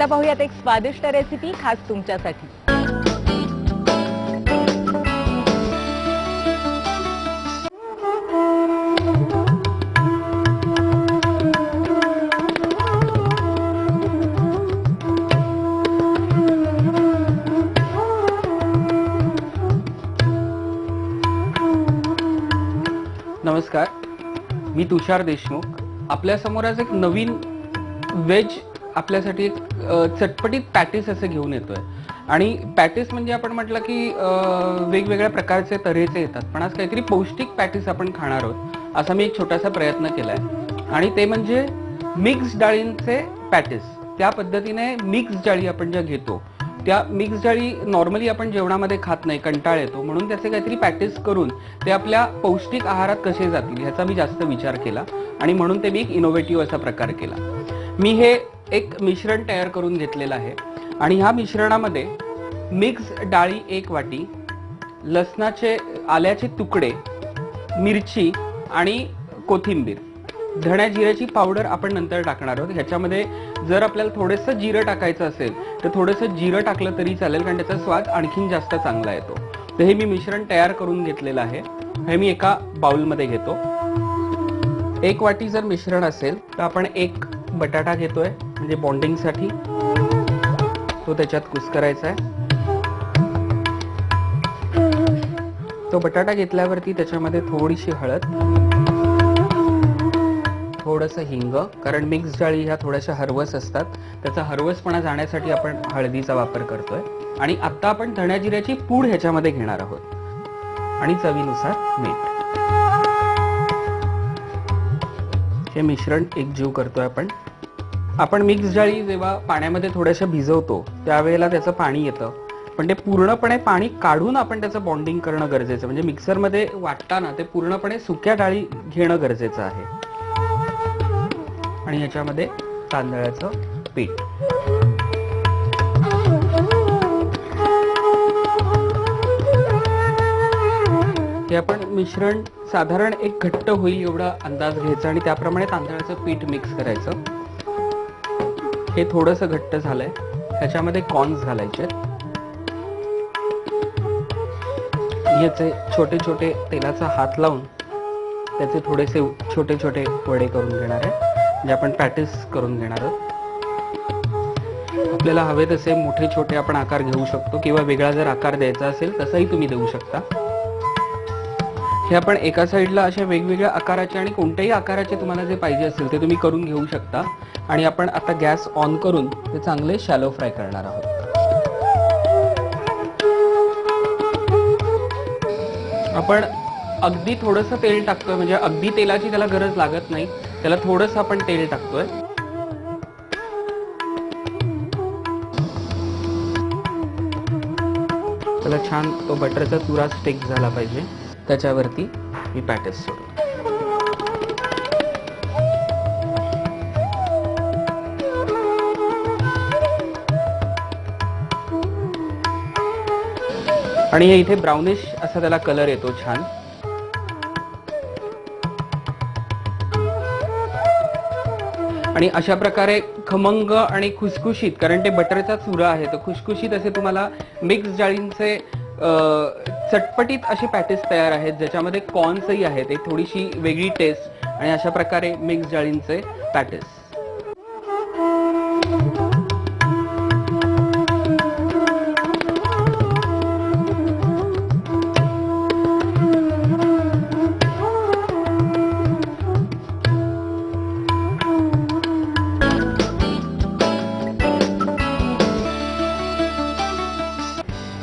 आता पाहूयात एक स्वादिष्ट रेसिपी खास तुमच्यासाठी. नमस्कार. मी तुषार देशमुख. आपल्यासमोर आज एक नवीन व्हेज आपल्यासाठी एक चटपटीत पॅटीस असं घेऊन येतोय. आणि पॅटीस म्हणजे आपण म्हटलं की वेगवेगळ्या प्रकारचे तऱ्हेचे येतात. पण आज काहीतरी पौष्टिक पॅटीस आपण खाणार आहोत असा मी एक छोटासा प्रयत्न केला आहे आणि ते म्हणजे मिक्स डाळींचे पॅटीस. त्या पद्धतीने मिक्स डाळी आपण ज्या घेतो त्या मिक्स डाळी नॉर्मली आपण जेवणामध्ये खात नाही कंटाळ येतो. म्हणून त्याचे काहीतरी पॅटीस करून ते आपल्या पौष्टिक आहारात कसे जातील ह्याचा मी जास्त विचार केला. आणि म्हणून ते मी एक इनोव्हेटिव्ह असा प्रकार केला. मी हे एक मिश्रण तयार करून घेतलेलं आहे. आणि ह्या मिश्रणामध्ये मिक्स डाळी एक वाटी लसणाचे आल्याचे तुकडे मिरची आणि कोथिंबीर. धण्या जिऱ्याची पावडर आपण नंतर टाकणार आहोत. ह्याच्यामध्ये जर आपल्याला थोडंसं जिरं टाकायचं असेल तर थोडंसं जिरं टाकलं तरी चालेल कारण त्याचा स्वाद आणखीन जास्त चांगला येतो. तर हे मी मिश्रण तयार करून घेतलेलं आहे. हे मी एका बाउलमध्ये घेतो. एक वाटी जर मिश्रण असेल तर आपण एक बटाटा घेतोय. म्हणजे बॉन्डिंगसाठी तो त्याच्यात कुस्करायचा आहे. तो बटाटा घेतल्यावरती त्याच्यामध्ये थोडीशी हळद थोडंसं हिंग कारण मिक्स डाळी ह्या थोड्याशा हरवस असतात. त्याचा हरवसपणा जाण्यासाठी आपण हळदीचा वापर करतोय. आणि आता आपण धण्या जिऱ्याची पूड ह्याच्यामध्ये घेणार आहोत. आणि चवीनुसार मीठ. हे मिश्रण एकजीव करतोय आपण. आपण मिक्स डाळी जेव्हा पाण्यामध्ये थोड्याशा भिजवतो त्यावेळेला त्याचं पाणी येतं. पण ते पूर्णपणे पाणी काढून आपण त्याचं बॉन्डिंग करणं गरजेचं म्हणजे मिक्सरमध्ये वाटताना ते पूर्णपणे सुक्या डाळी घेणं गरजेचं आहे. आणि ह्याच्यामध्ये तांदळाचं पीठ. हे आपण मिश्रण साधारण एक घट्ट होईल एवढा अंदाज घ्यायचा आणि त्याप्रमाणे तांदळाचं पीठ मिक्स करायचं. हे थोडंसं घट्ट झालंय. ह्याच्यामध्ये कॉर्न्स घालायचे. याचे छोटे छोटे तेलाचा हात लावून त्याचे थोडेसे छोटे छोटे वडे करून घेणार आहे जे आपण पॅटिस करून घेणार आहोत. आपल्याला हवे तसे मोठे छोटे आपण आकार घेऊ शकतो किंवा वेगळा जर आकार द्यायचा असेल तसाही तुम्ही देऊ शकता. हे आपण एका साईडला अशा वेगवेगळ्या आकाराचे आणि कोणत्याही आकाराचे तुम्हाला जे पाहिजे असेल ते तुम्ही करून घेऊ शकता. आणि आपण आता गॅस ऑन करून ते चांगले शॅलो फ्राय करणार आहोत. आपण अगदी थोडंसं तेल टाकतोय म्हणजे अगदी तेलाची त्याला गरज लागत नाही. त्याला थोडंसं आपण तेल टाकतोय. त्याला छान तो बटरचा चुरा स्टेक झाला पाहिजे. त्याच्यावरती मी पॅटेस सोडतो आणि हे इथे ब्राउनिश असा त्याला कलर येतो छान. आणि अशा प्रकारे खमंग आणि खुसखुशीत कारण ते बटरचा चुरा आहे तर खुसखुशीत असे तुम्हाला मिक्स जाळींचे चटपटीत असे पॅटीस तयार आहेत ज्याच्यामध्ये कॉर्न्सही आहेत एक थोडीशी वेगळी टेस्ट आणि अशा प्रकारे मिक्स जाळींचे पॅटीस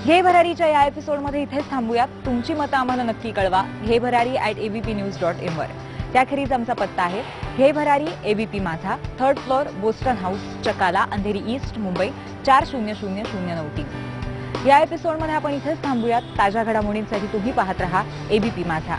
हे भरारीच्या या एपिसोडमध्ये इथेच थांबूयात. तुमची मतं आम्हाला नक्की कळवा. हे Bharari at ABP news dot in वर. त्याखेरीज आमचा पत्ता आहे. हे Bharari ABP Majha. Third floor Boston house Chakala Andheri east Mumbai चार शून्य शून्य शून्य नऊ तीन. या एपिसोडमध्ये आपण इथेच थांबूयात. ताज्या घडामोडींसाठी तुम्ही पाहत रहा एबीपी माझा.